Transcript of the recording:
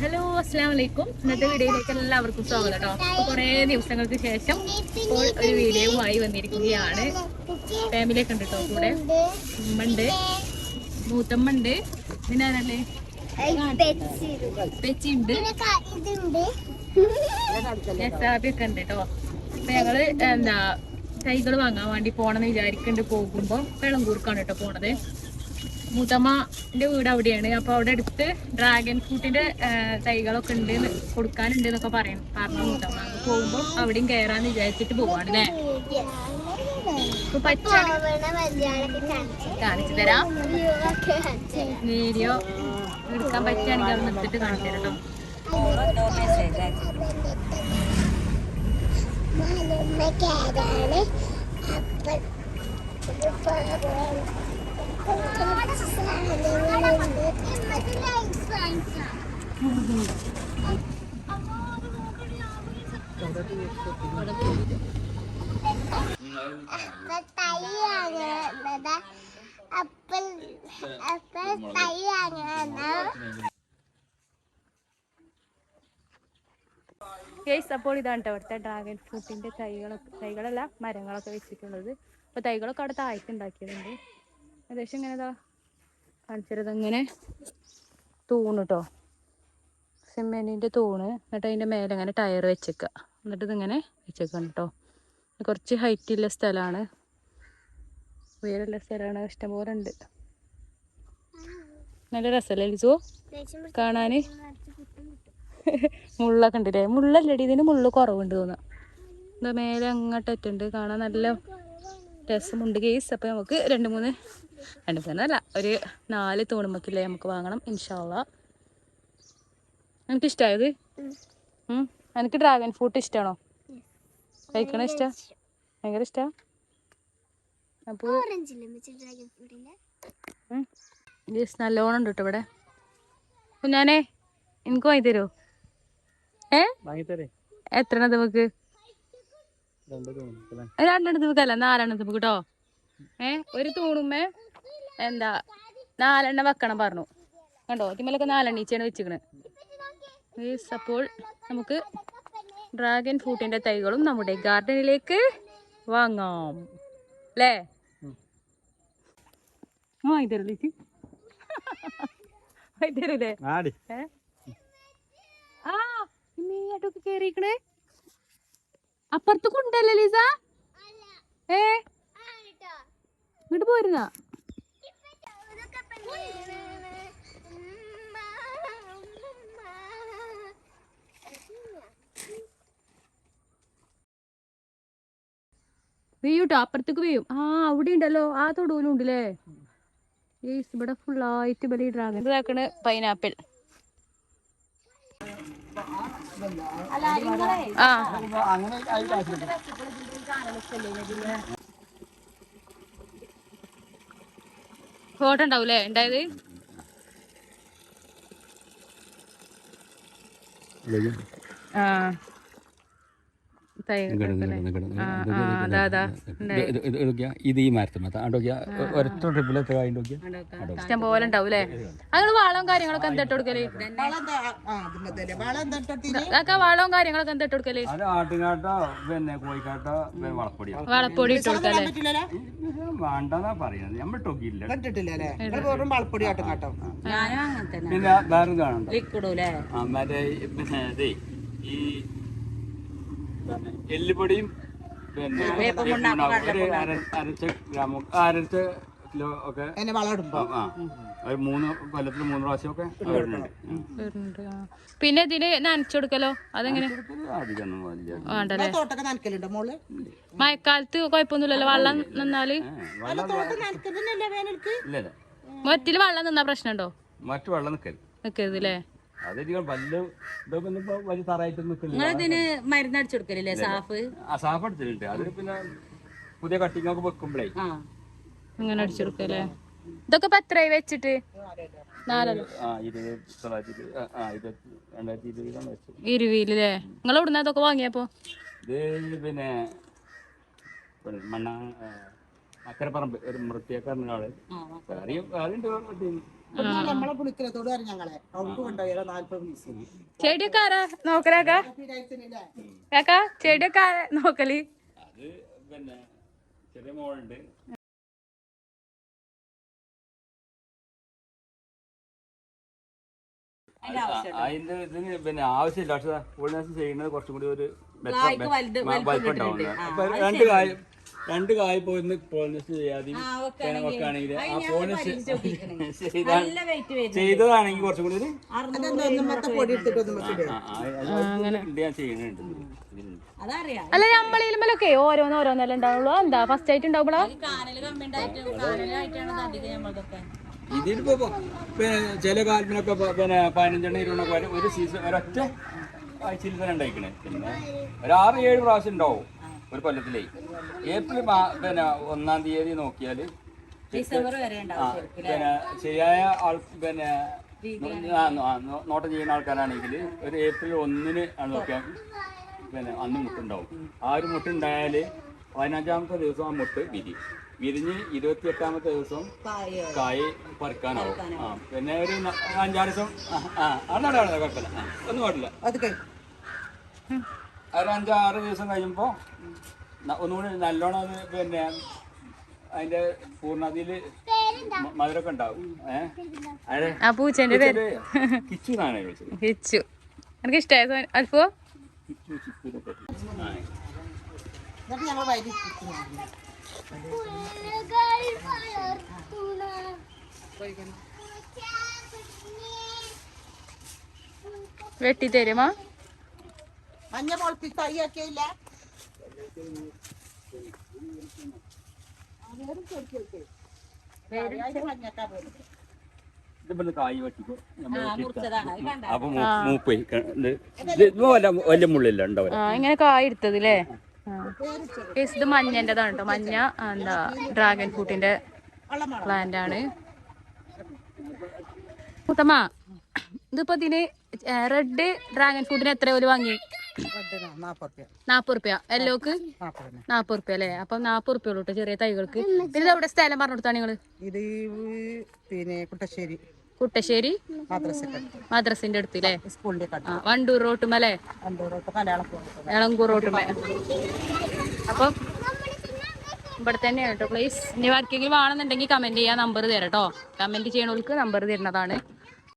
Hello അസ്സാം വലൈക്കും ഇന്നത്തെ വീഡിയോയിലേക്ക് എല്ലാവർക്കും സ്വാഗതം കേട്ടോ. കുറേ ദിവസങ്ങൾക്ക് ശേഷം ഇപ്പോൾ ഒരു വീഡിയോവുമായി വന്നിരിക്കുകയാണ്. ഫാമിലിയൊക്കെ ഉണ്ട് കേട്ടോ കൂടെ ഉമ്മണ്ട് മൂത്തമ്മ ഉണ്ട്. പിന്നെ ആരല്ലേ പെച്ചി ഉണ്ട്. ഒക്കെ ഉണ്ട് കേട്ടോ. അപ്പൊ ഞങ്ങൾ എന്താ തൈകൾ വാങ്ങാൻ വേണ്ടി പോണെന്ന് വിചാരിക്കുന്നുണ്ട് പോകുമ്പോ വെള്ളംകൂർക്കാണ് കേട്ടോ പോണത്. മൂത്തമ്മന്റെ വീട് അവിടെയാണ്. അപ്പൊ അവിടെ അടുത്ത് ഡ്രാഗൺ ഫ്രൂട്ടിന്റെ തൈകളൊക്കെ ഉണ്ട് കൊടുക്കാനുണ്ട് എന്നൊക്കെ പറയും പറഞ്ഞു മുതമ്മ പോകുമ്പോ അവിടെയും കയറാന്ന് വിചാരിച്ചിട്ട് പോവാണ് അല്ലേ? കാണിച്ചു തരാം. വീഡിയോ എടുക്കാൻ പറ്റുകയാണെങ്കിൽ അവിടെ നിർത്തിട്ട് കാണിച്ചു തരാം കേട്ടോ. അപ്പോൾ ഇതാണ് കേട്ടോ അവിടുത്തെ ഡ്രാഗൺ ഫ്രൂട്ടിന്റെ തൈകളൊക്കെ തൈകളല്ല മരങ്ങളൊക്കെ വെച്ചിട്ടുള്ളത്. അപ്പൊ തൈകളൊക്കെ അവിടെ താഴത്ത് ഉണ്ടാക്കിയതുണ്ട് ഏകദേശം ഇങ്ങനെ കാണിച്ചത് ഇങ്ങനെ. തൂണ് കേട്ടോ സിമെന്റിന്റെ തൂണ്. എന്നിട്ട് അതിന്റെ മേലെ ഇങ്ങനെ ടയർ വെച്ചേക്കുക എന്നിട്ട് ഇതിങ്ങനെ വെച്ചേക്കണം കേട്ടോ കുറച്ച് ഹൈറ്റ് ഉള്ള സ്ഥലമാണ് ഉയരമുള്ള സ്ഥലമാണ് ഇഷ്ടംപോലെ ഉണ്ട്. നല്ല രസമല്ലേ ലിസു? കാണാന്? മുള്ളൊക്കെ ഉണ്ടല്ലേ? മുള്ളല്ലടി. ഇതിന് മുള്ള് കുറവുണ്ട് തോന്നുന്നു. എന്താ മേലെ അങ്ങോട്ട് കാണാൻ നല്ല രസമുണ്ട് കേസ് അപ്പം നമുക്ക് രണ്ട് മൂന്ന് രണ്ട് അല്ല ഒരു നാല് തോണുമ്പക്കില്ലേ നമുക്ക് വാങ്ങണം ഇൻഷാള്ള എനിക്ക് ഇഷ്ടമായത് എനിക്ക് ഡ്രാഗൺ ഫ്രൂട്ട് ഇഷ്ടമാണോ കഴിക്കണ ഇഷ്ട? ഭയങ്കര ഇഷ്ട. അപ്പോൾ ജസ്റ്റ് നല്ലോണം ഉണ്ട് കേട്ടോ ഇവിടെ. ഞാനേ എനിക്ക് വാങ്ങി തരുമോ ഏ? വാങ്ങിത്തരേ. എത്ര നമുക്ക് രണ്ടെണ്ണത്ത് വെക്കല്ല നാലെണ്ണത്ത് കേട്ടോ ഏ ഒരു തൂണുമ്മേ എന്താ നാലെണ്ണം വെക്കണം പറഞ്ഞു. കണ്ടോ? ഇതിമേലൊക്കെ നാലെണ്ണീച്ചാണ് വെച്ചിക്കണ്. അപ്പോൾ നമുക്ക് ഡ്രാഗൺ ഫ്രൂട്ടിന്റെ തൈകളും നമ്മുടെ ഗാർഡനിലേക്ക് വാങ്ങാം. അല്ലേ വാങ്ങി തരൂ വാങ്ങി തരൂലേ ആടി. ഏ? ആ ഇമ്മീട്ടൊക്കെ കേറിക്കണേ അപ്പുറത്ത് കൊണ്ടല്ലേ ലീസ? ഏ? ഇങ്ങോട്ട് പോരുന്ന? വെയ്യൂട്ടോ അപ്പുറത്തേക്ക് വെയ്യും ആ അവിടെ ഉണ്ടല്ലോ. ആ തൊടുവിലും ഉണ്ടല്ലേ? ഏയ്സ് ഇവിടെ ഫുള്ളായിട്ട് ബലി ഡ്രാഗൺ ഇതാക്കണ് പൈനാപ്പിൾ ആ. ഫോട്ടോ ഉണ്ടാവൂലേ ഉണ്ടായത് ആ തൈ ആ ആ അതാ അതാ ഉണ്ടായി. ഇത് ഈ ഇഷ്ടം പോലെ ഉണ്ടാവൂലേ അങ്ങനെ വളവും കാര്യങ്ങളൊക്കെ എന്താ ഇട്ട് കൊടുക്കൽ അതൊക്കെ വളവും കാര്യങ്ങളൊക്കെ എന്താ ഇട്ട് കൊടുക്കൽ അത് ആട്ടുകാട്ടോ പിന്നെ കോഴിക്കാട്ടോ വളപ്പൊടി ഇട്ട് കൊടുക്കല്ലേ വേണ്ടെന്നാ പറയുന്നത് നമ്മൾ വെറും വളപ്പൊടി ആട്ടും കേട്ടോ പിന്നെ വേറെ കാണണ്ട മറ്റേ ഈ പിന്നെ ഇതേ ഈ പിന്നെ എല്ലുപൊടിയും പിന്നെ. ഒരു അര അരച്ച ഗ്രാം അരച്ച കിലോ ഒക്കെ അതിന് വളം ഇടുമ്പോ ആ. ഒരു മൂന്ന് കൊല്ലത്തിൽ മൂന്ന് പ്രാവശ്യം ഒക്കെ വരുന്നുണ്ട്. വരുന്നുണ്ട്, ആ. പിന്നെ ഇതിന് നനച്ചു കൊടുക്കലോ? അതെങ്ങനെ? അധികമൊന്നും വലിയ വേണ്ടല്ലേ? തോട്ടൊക്കെ നനക്കലുണ്ടോ മോൾ? മഴക്കാലത്ത് കുഴപ്പമൊന്നുമില്ലല്ലോ? വെള്ളം നിന്നാൽ? തോട്ടം വേനൽക്ക്? മൊറ്റിൽ വെള്ളം നിന്നാ പ്രശ്നമുണ്ടോ? മറ്റു വെള്ളം നിക്കരുത്. നിക്കരുത് അല്ലേ അതൊരിക്കലും വലിയ ഇതൊക്കെ ഇപ്പൊ വലിയ തറായിട്ട് നിൽക്കില്ല ഇതിന് മരുന്ന് അടിച്ചെടുക്കലില്ലേ സാഫ്? ആ സാഫ് അത് പിന്നെ പുതിയ കട്ടിങ്ങൊക്കെ വെക്കുമ്പോഴേ ആ. ഇങ്ങനെ അടിച്ചെടുക്കല്ലേ? ഇതൊക്കെ ഇപ്പൊ എത്രയായി വെച്ചിട്ട്? നാലര ആ ഇരുപത് തൊള്ളായിരത്തി ഇരുപത് ആ, ആ ഇരുപത്തി രണ്ടായിരത്തി ഇരുപതിലാണ് വെച്ചത്. ഇരുവിയിലല്ലേ നിങ്ങൾ എവിടുന്ന ഇതൊക്കെ വാങ്ങിയപ്പോ? ഇത് പിന്നെ പിന്നെ മണ്ണ ആ, അക്കരപ്പറമ്പ് ഒരു മൃത്യക്കാരനാൾ കാര്യം കാര്യം നമ്മളെ പുളിക്കലത്തോട് ഞങ്ങളെ. അവിടെ കൊണ്ടുപോയാലോ നാല്പത് പീസ് ചെടിയൊക്കെ ആരാ നോക്കലാക്കാ കാക്കാ? ചെടിയൊക്കെ ആരാ നോക്കൽ? അത് പിന്നെ ചെറിയ മോളുണ്ട്. അതിന്റെ ഇതിന് പിന്നെ ആവശ്യമില്ല. പക്ഷെ ചെയ്യുന്നത് കുറച്ചും കൂടി ഒരു വലിപ്പം രണ്ട് കായ് രണ്ട് കായ് പോയിന്ന് വെക്കുകയാണെങ്കിൽ ആ വെയിറ്റ് വരും ചെയ്തതാണെങ്കിൽ കുറച്ചും കൂടി ഞാൻ ചെയ്യുന്നുണ്ട് അല്ല നമ്മളേലുമല്ലൊക്കെ ഓരോന്ന് ഓരോന്നെല്ലാം ഉണ്ടാവുള്ളൂ എന്താ ഫസ്റ്റ് ആയിട്ട് നമ്മളതൊക്കെ ഇതിലിപ്പോ പ- പിന്നെ ചില കാലത്തിനൊക്കെ പിന്നെ പതിനഞ്ചെണ്ണ ഇരുപതെണ്ണൊക്കെ വരെ ഒരു സീസൺ ഒരൊറ്റ ആഴ്ചയിൽ തന്നെ ഉണ്ടായിക്കണേ പിന്നെ ഒരു ആറ് ഏഴ് പ്രാവശ്യം ഉണ്ടാവും ഒരു കൊല്ലത്തിലേ. ഏപ്രിൽ പിന്നെ ഒന്നാം തീയതി നോക്കിയാൽ ഡിസംബർ വരെ ഉണ്ടാവും പിന്നെ ശരിയായ ആൾ പിന്നെ നോട്ടം ചെയ്യുന്ന ആൾക്കാരാണെങ്കിൽ ഒരു ഏപ്രിൽ ഒന്നിന് ആണ് നോക്കിയാൽ പിന്നെ അന്ന് മുട്ടുണ്ടാവും. ആ ഒരു മുട്ടുണ്ടായാൽ പതിനഞ്ചാമത്തെ ദിവസം ആ മുട്ട് വിരി വിരിഞ്ഞ് ഇരുപത്തി എട്ടാമത്തെ ദിവസം കായോ പറിക്കാനാവും. ആ പിന്നെ ഒരു അഞ്ചാറ് ദിവസം ആ, അവിടെ കുഴപ്പമില്ല. ഒന്നും പാടില്ല അത് അഞ്ചോ ആറ് അഞ്ചാറ് ദിവസം കഴിയുമ്പോൾ ഒന്നുകൂടി നല്ലോണം അത് പിന്നെ അതിന്റെ പൂർണതയിൽ മധുരമൊക്കെ ഉണ്ടാവും. ഏഹ് പൂച്ചേന്റെ പേര്. കിച്ചു എന്നാണ് വിളിച്ചത്. ഹിച്ചു എനിക്ക് ഇഷ്ടമായ അൽഫോ? കിച്ചു ചിച്ചു മഞ്ഞ മുളപ്പിച്ച് തൈയാക്കിയില്ല ഇല്ല ഇങ്ങനെ കായ എടുത്തത് അല്ലേ ഇത് മഞ്ഞന്റെതാണ് കേട്ടോ മഞ്ഞ എന്താ ഡ്രാഗൺ ഫ്രൂട്ടിന്റെ പ്ലാന്റ് ആണ്. മുത്തമ്മ ഇതിപ്പോ ഇതിന് റെഡ് ഡ്രാഗൺ ഫ്രൂട്ടിന് എത്ര ഒരു വാങ്ങി? നാപ്പത് റുപ്യ. എല്ലോക്ക്? നാപ്പത് റുപ്യ അല്ലേ? അപ്പൊ നാപ്പത് റുപ്യ ഉള്ളൂ കേട്ടോ ചെറിയ തൈകൾക്ക്. പിന്നെ അവിടെ എവിടെ സ്ഥലം പറഞ്ഞു കൊടുത്താ നിങ്ങൾ? ഇത് പിന്നെ കുട്ടശ്ശേരി. കുട്ടശ്ശേരി? മദ്രസിന്റെ അടുത്ത് അല്ലേ വണ്ടൂർ മലയാളം പോകുന്നത് എളങ്കൂർ റോട്ടുമേ അപ്പൊ ഇവിടെ തന്നെയാണ് കേട്ടോ പ്ലീസ് ഇനി ആർക്കെങ്കിലും വേണമെന്നുണ്ടെങ്കിൽ കമന്റ് ചെയ്യാൻ നമ്പർ തരാം കേട്ടോ. കമന്റ് ചെയ്യണവർക്ക് നമ്പർ തരുന്നതാണ്.